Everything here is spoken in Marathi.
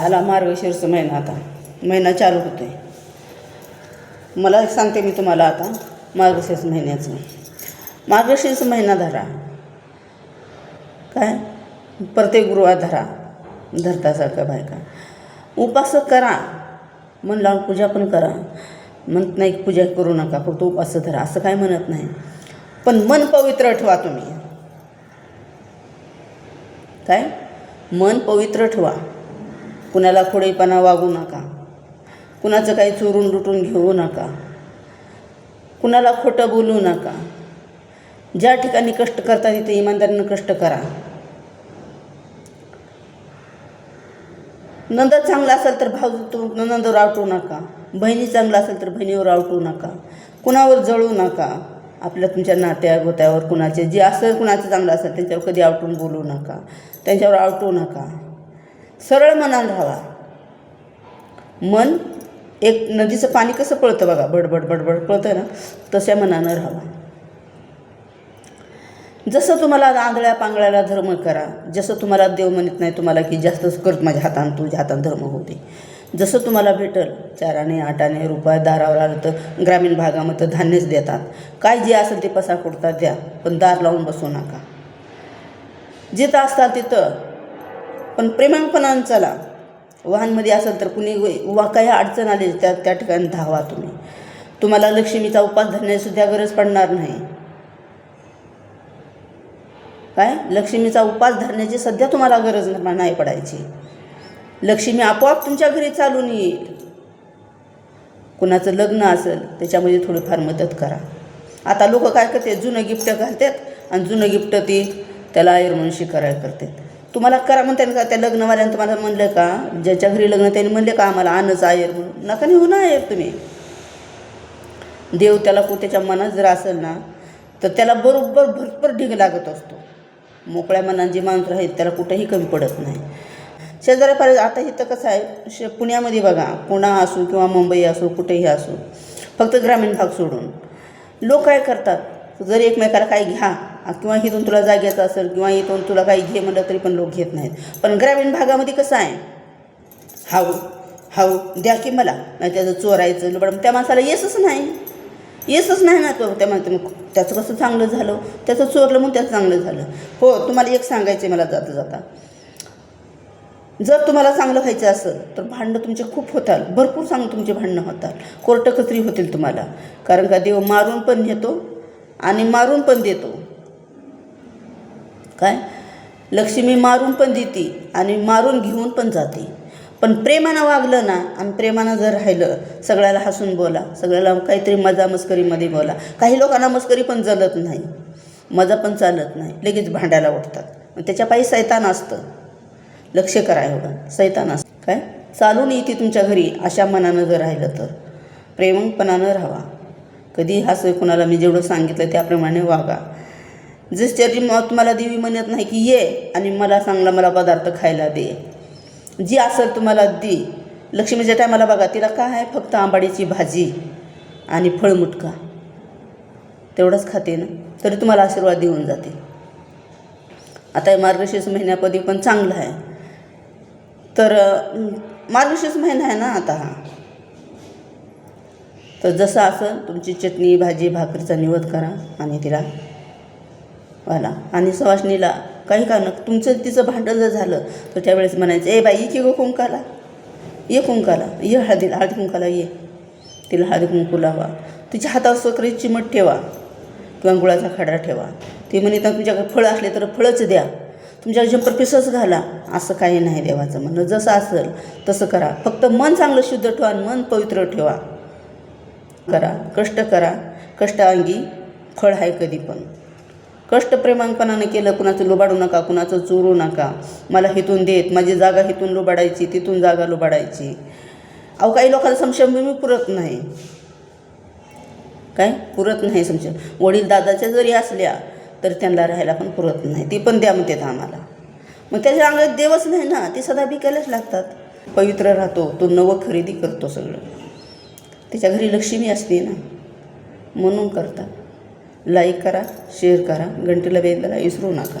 झाला मार्गशीर्ष महिना आता. महिना चालू होतो आहे मला एक सांगते मी तुम्हाला आता मार्गशीर्ष महिन्याचं. मार्गशीर्ष महिना धरा. काय? प्रत्येक गुरुवार धरा. धरतासारख्या बायका उपास करा. मन लावून पूजा पण करा. म्हणत नाही पूजा करू नका फक्त उपास धरा. असं काय म्हणत नाही. पण मन पवित्र ठेवा तुम्ही. काय? मन पवित्र ठेवा. कुणाला खोडेपणा वागू नका. कुणाचं काही चोरून लुटून घेऊ नका. कुणाला खोटं बोलू नका. ज्या ठिकाणी कष्ट करता तिथे इमानदारीनं कष्ट करा. नंद चांगला असेल तर भाऊ तू नंदवर आवटू नका. बहिणी चांगला असेल तर बहिणीवर आवटू नका. कुणावर जळू नका. आपल्या तुमच्या नात्या गोत्यावर कुणाचे जे असेल कुणाचं चांगलं असेल त्यांच्यावर कधी आवटून बोलू नका. त्यांच्यावर आवटू नका. सरळ मनानं राहावा मन एक नदीचं पाणी कसं पळतं बघा बडबड बडबड पळतं ना तशा मनानं राहावा जसं तुम्हाला आंधळ्या पांगळ्याला धर्म करा जसं तुम्हाला देव म्हणत नाही तुम्हाला की जास्तच कर माझ्या हातानं तुझ्या हातानं धर्म होते जसं तुम्हाला भेटल चाराने आठाने रुपये दारावर आलं तर ग्रामीण भागामध्ये धान्यच देतात. काय जे असेल ते पसा कुडतात द्या पण दार लावून बसू नका. जिथं असतात तिथं पण प्रेमांपणानं चला. वाहनमध्ये असेल तर कुणी वा काही अडचण आली त्या त्या ठिकाणी धावा तुम्ही. तुम्हाला लक्ष्मीचा उपास धरण्याचीसुद्धा गरज पडणार नाही. काय? लक्ष्मीचा उपास धरण्याची सध्या तुम्हाला गरज नाही पडायची. लक्ष्मी आपोआप तुमच्या घरी चालून येईल. कुणाचं लग्न असेल त्याच्यामध्ये थोडीफार मदत करा. आता लोक काय करते जुनं गिफ्ट घालतात आणि जुनं गिफ्ट ती त्याला आयरमनशी करायला करतात. तुम्हाला करा म्हणते का त्या लग्नवाल्यानं तुम्हाला म्हणलं का? ज्याच्या घरी लग्न त्यांनी म्हणले का आम्हाला आणच आयर म्हणून. नका नेऊ ना आयर तुम्ही. देव त्याला को त्याच्या मनात जर असेल ना तर त्याला बरोबर भरपूर ढीग लागत असतो. मोकळ्या मनात जे माणसं आहेत त्याला कुठंही कमी पडत नाही. शेजाऱ्यापार आता इथं कसं आहे शे पुण्यामध्ये बघा पुणा असो किंवा मुंबई असो कुठेही असो फक्त ग्रामीण भाग सोडून. लोक काय करतात? जर एकमेकाला काही घ्या किंवा इथून तुला जाग्याचं असेल किंवा इथून तुला काही घे म्हणलं तरी पण लोक घेत नाहीत. पण ग्रामीण भागामध्ये कसं आहे? हाऊ हाऊ द्या की मला नाही त्याचं चोरायचं लुबड त्या माणसाला येसच नाही. येसच नाही ना तो. त्या माणसं मग त्याचं कसं चांगलं झालं? त्याचं चोरलं म्हणून त्याचं चांगलं झालं. हो तुम्हाला एक सांगायचं आहे मला जाता जाता. जर तुम्हाला चांगलं व्हायचं असेल तर भांडणं तुमचे खूप होतात. भरपूर चांगलं तुमचे भांडणं होतात. कोर्ट कचरी होतील तुम्हाला. कारण का देव मारून पण नेतो आणि मारून पण देतो. काय? लक्ष्मी मारून पण देते आणि मारून घेऊन पण जाते. पण प्रेमानं वागलं ना आणि प्रेमानं जर राहिलं सगळ्याला हसून बोला सगळ्याला काहीतरी मजा मस्करीमध्ये बोला. काही लोकांना मस्करी पण जलत नाही. मजा पण चालत नाही. लगेच भांडायला उठतात मग त्याच्या पायी सैतान असतं. लक्ष करा एवढं. सैतान असतं. काय? चालून येते तुमच्या घरी अशा मनानं जर राहिलं तर. प्रेमपणानं राहावा. कधी असं कुणाला मी जेवढं सांगितलं त्याप्रमाणे वागा. जस तरी मग तुम्हाला देवी म्हणत नाही की ये आणि मला चांगला मला पदार्थ खायला दे. जी असेल तुम्हाला दे. लक्ष्मीच्या टायमाला बघा तिला काय आहे फक्त आंबाडीची भाजी आणि फळमुटका तेवढंच खाते ना तरी तुम्हाला आशीर्वाद देऊन जाते. आता हे मार्गशीर्ष महिन्यापदी पण चांगलं आहे. तर मार्गशीर्ष महिना आहे ना आता हा. तर जसं असं तुमची चटणी भाजी भाकरीचा निवद करा आणि तिला वाला. आणि सवाशणीला काही का न तुमचं तिचं भांडण जर झालं तर त्यावेळेस म्हणायचं ए बाई की गो कुंकाला. ये कुंकाला. ये हळदीला हळदी कुंकाला ये. तिला हळदी कुंकू लावा. तिच्या हातावर सकरी चिमट ठेवा किंवा गुळाचा खडा ठेवा. ती म्हणे तर तुमच्याकडे फळं असले तर फळंच द्या. तुमच्या जंपर पिसच घाला. असं काही नाही देवाचं म्हणणं. जसं असेल तसं करा. फक्त मन चांगलं शुद्ध ठेवा आणि मन पवित्र ठेवा. करा कष्ट करा. कष्टांगी फळ आहे कधी पण. कष्ट प्रेमांकनानं केलं कुणाचं लुबाडू नका कुणाचं चोरू नका. मला हिथून देत माझी जागा हिथून लुबाडायची तिथून जागा लुबाडायची. अहो काही लोकांना मी पुरत नाही. काय? पुरत नाही समशम वडील दादाच्या जरी असल्या तर त्यांना राहायला पण पुरत नाही. ती पण द्या म्हणतात आम्हाला. मग त्याच्या अंगात देवच नाही ना ते सदा भिकायलाच लागतात. पवित्र राहतो तो नवं खरेदी करतो सगळं. त्याच्या घरी लक्ष्मी असते ना म्हणून करतात. लाईक करा शेअर करा घंटेला वेळेला विसरू नका.